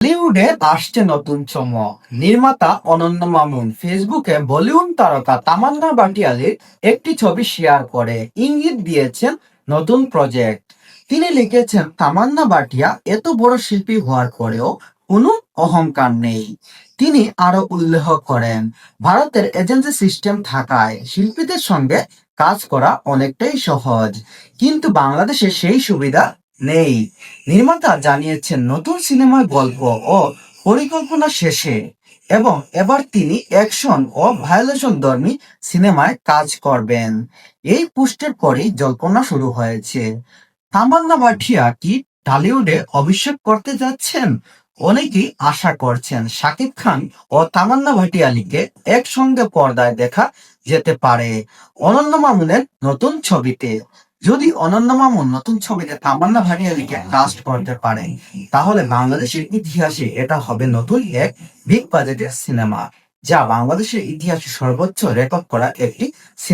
বলিউডে আসছে নতুন চমক। নির্মাতা অনন্য মামুন ফেসবুকে বলিউড তারকা তামান্না ভাটিয়ালির একটি ছবি শেয়ার করে। ইঙ্গিত দিয়েছেন নতুন প্রজেক্ট। তিনি লিখেছেন, তামান্না ভাটিয়া এত বড় শিল্পী হওয়ার পরেও কোনো অহংকার নেই। তিনি আরও উল্লেখ করেন, ভারতের এজেন্সি সিস্টেম থাকায় শিল্পীদের সঙ্গে কাজ করা অনেকটাই সহজ, কিন্তু বাংলাদেশে সেই সুবিধা নেই। নির্মাতা জানিয়েছেন, নতুন সিনেমার গল্প ও পরিকল্পনা শেষে এবং এবার তিনি অ্যাকশন ও ভায়োলেশন ধর্মী সিনেমায় কাজ করবেন। এই পোস্টের পরেই জল্পনা শুরু হয়েছে। তামান্না ভাটিয়া কি টলিউডে অভিষেক করতে যাচ্ছেন? অনেকেই আশা করছেন শাকিব খান ও তামান্না ভাটিয়ালিকে একসঙ্গে পর্দায় দেখা যেতে পারে। অনন্য মামুনের নতুন ছবিতে যদি অনন্য মামুন নতুন ছবিতে তামান্না ভাটিয়ালিকে কাস্ট করতে পারে তাহলে বাংলাদেশের ইতিহাসে এটা হবে নতুন এক বিগ বাজেটের সিনেমা যা বাংলাদেশের ইতিহাসে সর্বোচ্চ রেকর্ড করা একটি সিনেমা